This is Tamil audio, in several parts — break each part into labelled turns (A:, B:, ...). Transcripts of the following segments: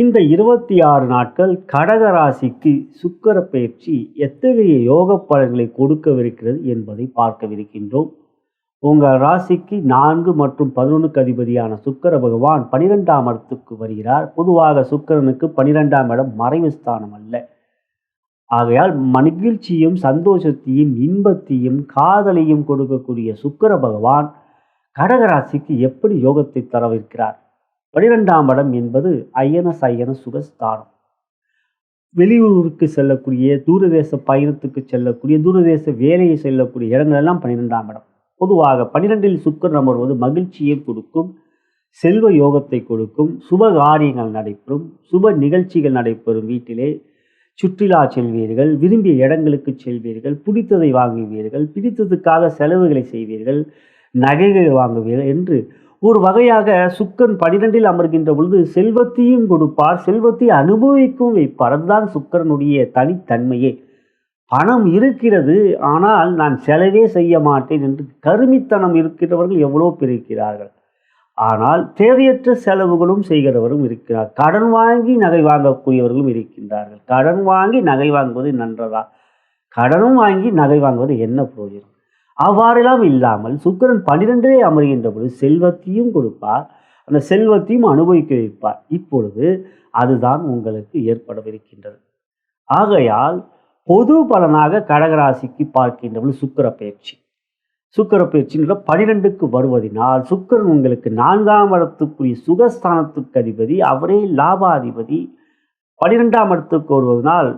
A: இந்த இருபத்தி ஆறு நாட்கள் கடக ராசிக்கு பயிற்சி எத்தகைய யோக பலன்களை கொடுக்கவிருக்கிறது என்பதை பார்க்கவிருக்கின்றோம். உங்கள் ராசிக்கு நான்கு மற்றும் பதினொன்றுக்கு அதிபதியான சுக்கர பகவான் பனிரெண்டாம் இடத்துக்கு வருகிறார். பொதுவாக சுக்கரனுக்கு பனிரெண்டாம் இடம் மறைவு ஸ்தானம் அல்ல. ஆகையால் மகிழ்ச்சியும் சந்தோஷத்தையும் இன்பத்தையும் காதலையும் கொடுக்கக்கூடிய சுக்கர பகவான் கடகராசிக்கு எப்படி யோகத்தை தரவிருக்கிறார்? பனிரெண்டாம் இடம் என்பது அயன சயன சுகஸ்தானம். வெளியூருக்கு செல்லக்கூடிய தூரதேச பயணத்துக்கு செல்லக்கூடிய தூரதேச வேலையை செல்லக்கூடிய இடங்கள் எல்லாம் பன்னிரெண்டாம் இடம். பொதுவாக பன்னிரெண்டில் சுக்கரன் அமர்வது மகிழ்ச்சியை கொடுக்கும் செல்வ யோகத்தை கொடுக்கும் சுப காரியங்கள் நடைபெறும் சுப நிகழ்ச்சிகள் நடைபெறும் வீட்டிலே. சுற்றுலா செல்வீர்கள் விரும்பிய இடங்களுக்கு செல்வீர்கள் பிடித்ததை வாங்குவீர்கள் பிடித்ததுக்காக செலவுகளை செய்வீர்கள் நகைகள் வாங்குவீர்கள் என்று ஒரு வகையாக சுக்கன் பனிரெண்டில் அமர்கின்ற பொழுது செல்வத்தையும் கொடுப்பார். செல்வத்தை அனுபவிக்கும் வைப்பார் அதுதான் சுக்கரனுடைய தனித்தன்மையே. பணம் இருக்கிறது ஆனால் நான் செலவே செய்ய மாட்டேன் என்று கருமித்தனம் இருக்கிறவர்கள் எவ்வளோ பேர் இருக்கிறார்கள். ஆனால் தேவையற்ற செலவுகளும் செய்கிறவரும் இருக்கிறார். கடன் வாங்கி நகை வாங்கக்கூடியவர்களும் இருக்கின்றார்கள். கடன் வாங்கி நகை வாங்குவது நன்றதா? கடனும் வாங்கி நகை வாங்குவது என்ன பிரயோஜனம் அவ்வாறெல்லாம் இல்லாமல் சுக்கிரன் பன்னிரெண்டிலே அமர்கின்ற பொழுது செல்வத்தையும் கொடுப்பார். அந்த செல்வத்தையும் அனுபவிக்க வைப்பார். இப்பொழுது அதுதான் உங்களுக்கு ஏற்படவிருக்கின்றது. ஆகையால் பொது பலனாக கடகராசிக்கு பார்க்கின்ற பொழுது சுக்கிர பயிற்சி. சுக்கர பயிற்சின்ற பனிரெண்டுக்கு வருவதினால் சுக்கிரன் உங்களுக்கு நான்காம் இடத்துக்குரிய சுகஸ்தானத்துக்கு அதிபதி அவரே லாபாதிபதி. பனிரெண்டாம் இடத்துக்கு வருவதனால்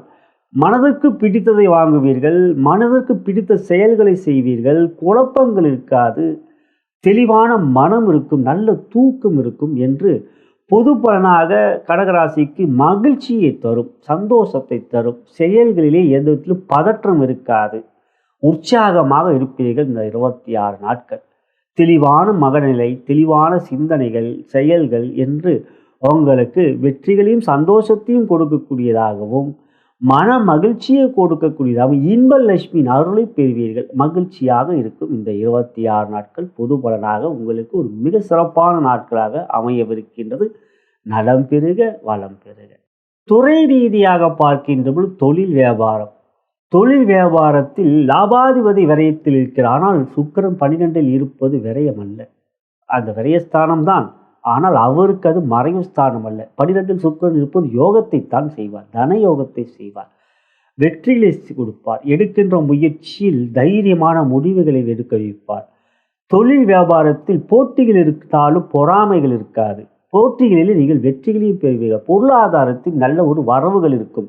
A: மனதிற்கு பிடித்ததை வாங்குவீர்கள் மனதிற்கு பிடித்த செயல்களை செய்வீர்கள் குழப்பங்கள் இருக்காது தெளிவான மனம் இருக்கும் நல்ல தூக்கம் இருக்கும் என்று பொது பலனாக கடகராசிக்கு மகிழ்ச்சியை தரும் சந்தோஷத்தை தரும் செயல்களிலே எந்த விதத்திலும் பதற்றம் இருக்காது. உற்சாகமாக இருப்பீர்கள் இந்த இருபத்தி ஆறு நாட்கள். தெளிவான மகநிலை தெளிவான சிந்தனைகள் செயல்கள் என்று உங்களுக்கு வெற்றிகளையும் சந்தோஷத்தையும் கொடுக்கக்கூடியதாகவும் மன மகிழ்ச்சியை கொடுக்கக்கூடியதாக இன்ப லட்சுமியின் அருளை பெறுவீர்கள். மகிழ்ச்சியாக இருக்கும் இந்த இருபத்தி ஆறு நாட்கள் பொது பலனாக உங்களுக்கு ஒரு மிக சிறப்பான நாட்களாக அமையவிருக்கின்றது. நலம் பெருக வளம் பெருக துறை ரீதியாக பார்க்கின்ற பொழுது தொழில் வியாபாரம். தொழில் வியாபாரத்தில் லாபாதிபதி விரயத்தில் இருக்கிறார். ஆனால் சுக்கிரன் பன்னிரெண்டில் இருப்பது விரயம் அல்ல அந்த விரயஸ்தானம் தான். ஆனால் அவருக்கு அது மறைவு ஸ்தானம் அல்ல. பனிரெண்டில் சுக்கிரன் இருப்பது யோகத்தை தான் செய்வார் தன யோகத்தை செய்வார். வெற்றிகளை கொடுப்பார் எடுக்கின்ற முயற்சியில் தைரியமான முடிவுகளை எடுக்க வைப்பார். தொழில் வியாபாரத்தில் போட்டிகள் இருந்தாலும் பொறாமைகள் இருக்காது. போட்டிகளில் நீங்கள் வெற்றிகளையும் பெறுவீர்கள் பொருளாதாரத்தில் நல்ல ஒரு வரவுகள் இருக்கும்.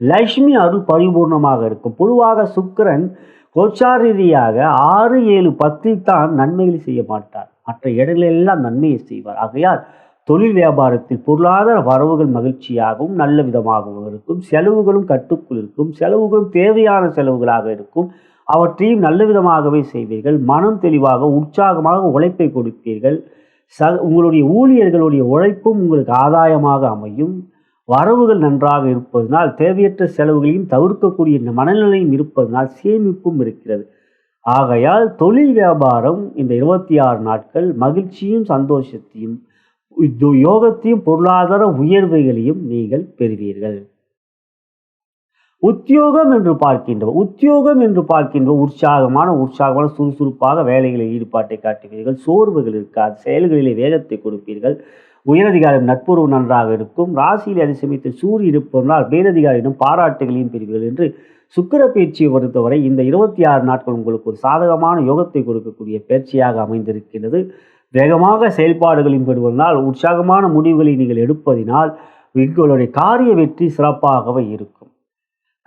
A: லக்ஷ்மி அருள் பரிபூர்ணமாக இருக்கும். பொதுவாக சுக்கிரன் கோச்சார ரீதியாக ஆறு ஏழு பத்தில் தான் நன்மைகளை செய்ய மாட்டார். மற்ற இடங்களெல்லாம் நன்மையை செய்வார். ஆகையால் தொழில் வியாபாரத்தில் பொருளாதார வரவுகள் மகிழ்ச்சியாகவும் நல்ல விதமாகவும் இருக்கும். செலவுகளும் கட்டுக்குள் இருக்கும். செலவுகளும் தேவையான செலவுகளாக இருக்கும். அவற்றையும் நல்ல விதமாகவே செய்வீர்கள். மனம் தெளிவாக உற்சாகமாக உழைப்பை கொடுப்பீர்கள். ச உங்களுடைய ஊழியர்களுடைய உழைப்பும் உங்களுக்கு ஆதாயமாக அமையும். வரவுகள் நன்றாக இருப்பதனால் தேவையற்ற செலவுகளையும் தவிர்க்கக்கூடிய மனநிலையும் இருப்பதனால் சேமிப்பும் இருக்கிறது. ஆகையால் தொழில் வியாபாரம் இந்த இருபத்தி ஆறு நாட்கள் மகிழ்ச்சியும் சந்தோஷத்தையும் யோகத்தையும் பொருளாதார உயர்வுகளையும் நீங்கள் பெறுவீர்கள். உத்தியோகம் என்று பார்க்கின்ற உத்தியோகம் என்று பார்க்கின்ற உற்சாகமான உற்சாகமான சுறுசுறுப்பாக வேலைகளில் ஈடுபாட்டை காட்டுவீர்கள் சோர்வுகள் இருக்காது செயல்களிலே வேகத்தை கொடுப்பீர்கள் உயரதிகாரம் நட்புறவு நன்றாக இருக்கும் ராசியில் அதிசமித்து சூரிய இருப்பதனால் மேலதிகாரியிடம் பாராட்டுகளையும் பெறுவீர்கள் என்று சுக்கிர பயிற்சியை பொறுத்தவரை இந்த இருபத்தி ஆறு நாட்கள் உங்களுக்கு ஒரு சாதகமான யோகத்தை கொடுக்கக்கூடிய பயிற்சியாக அமைந்திருக்கிறது. வேகமாக செயல்பாடுகளையும் பெறுவதனால் உற்சாகமான முடிவுகளை நீங்கள் எடுப்பதினால் உங்களுடைய காரிய வெற்றி சிறப்பாகவே இருக்கும்.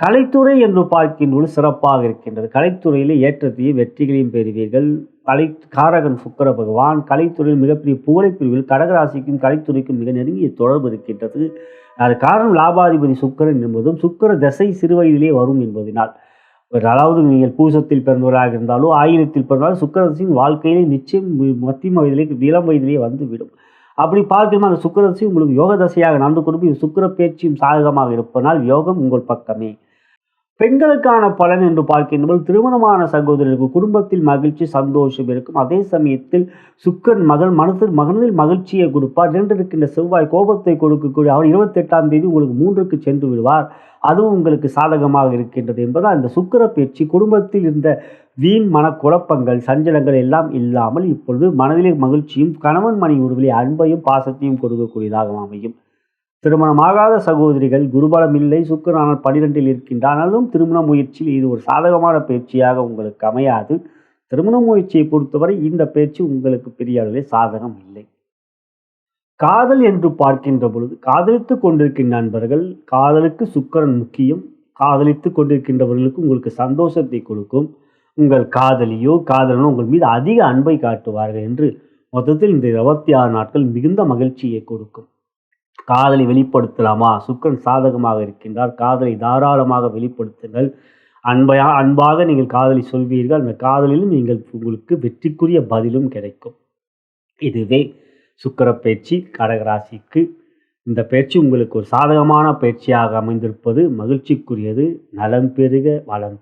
A: கலைத்துறை என்று பார்க்கின்ற சிறப்பாக இருக்கின்றது. கலைத்துறையில் ஏற்றத்தையும் வெற்றிகளையும் பெறுவீர்கள். கலை காரகன் சுக்கர பகவான் கலைத்துறையில் மிகப்பெரிய புகழை கடகராசிக்கும் கலைத்துறைக்கும் மிக நெருங்கிய தொடர்பு இருக்கின்றது. அது காரணம் லாபாதிபதி சுக்கரன் என்பதும் சுக்கர தசை சிறுவயதிலே வரும் என்பதனால். அதாவது நீங்கள் பூசத்தில் பிறந்தவராக இருந்தாலோ ஆயிரத்தில் பிறந்தாலும் சுக்கரசின் வாழ்க்கையிலே நிச்சயம் மத்திய வயதிலே இளம் வயதிலே வந்துவிடும். அப்படி பார்க்கணும் அந்த சுக்கரசி உங்களுக்கு யோக தசையாக நடந்து கொடுக்கும் சுக்கர பேச்சியும் சாதகமாக இருப்பதனால் யோகம் உங்கள் பக்கமே. பெண்களுக்கான பலன் என்று பார்க்கின்றபோது திருமணமான சகோதரருக்கு குடும்பத்தில் மகிழ்ச்சி சந்தோஷம் இருக்கும். அதே சமயத்தில் சுக்கரன் மகள் மனதில் மகனில் மகிழ்ச்சியை கொடுப்பார். இரண்டு இருக்கின்ற செவ்வாய் கோபத்தை கொடுக்கக்கூடிய அவர் இருபத்தெட்டாம் தேதி உங்களுக்கு மூன்றுக்கு சென்று விடுவார். அதுவும் உங்களுக்கு சாதகமாக இருக்கின்றது என்பதால் இந்த சுக்கர பயிற்சி குடும்பத்தில் இருந்த வீண் மனக்குழப்பங்கள் சஞ்சலங்கள் எல்லாம் இல்லாமல் இப்பொழுது மனதிலே மகிழ்ச்சியும் கணவன் மணி உறவிலே அன்பையும் பாசத்தையும் கொடுக்கக்கூடியதாக அமையும். திருமணமாகாத சகோதரிகள் குருபலம் இல்லை சுக்கரனால் பனிரெண்டில் இருக்கின்றானாலும் திருமண முயற்சியில் இது ஒரு சாதகமான பயிற்சியாக உங்களுக்கு அமையாது. திருமண முயற்சியை பொறுத்தவரை இந்த பயிற்சி உங்களுக்கு பெரிய அளவில் சாதகம் இல்லை. காதல் என்று பார்க்கின்ற பொழுது காதலித்து கொண்டிருக்கின்ற நண்பர்கள் காதலுக்கு சுக்கரன் முக்கியம். காதலித்து கொண்டிருக்கின்றவர்களுக்கு உங்களுக்கு சந்தோஷத்தை கொடுக்கும். உங்கள் காதலியோ காதலனோ உங்கள் மீது அதிக அன்பை காட்டுவார்கள் என்று மொத்தத்தில் இந்த இருபத்தி ஆறு நாட்கள் மிகுந்த மகிழ்ச்சியை கொடுக்கும். காதலை வெளிப்படுத்தலாமா? சுக்கரன் சாதகமாக இருக்கின்றார். காதலை தாராளமாக வெளிப்படுத்துங்கள். அன்பையா அன்பாக நீங்கள் காதலை சொல்வீர்கள். அந்த காதலிலும் நீங்கள் உங்களுக்கு வெற்றிக்குரிய பதிலும் கிடைக்கும். இதுவே சுக்கர பயிற்சி கடகராசிக்கு. இந்த பயிற்சி உங்களுக்கு ஒரு சாதகமான பயிற்சியாக அமைந்திருப்பது மகிழ்ச்சிக்குரியது. நலம் பெருக வளம் பெறுக.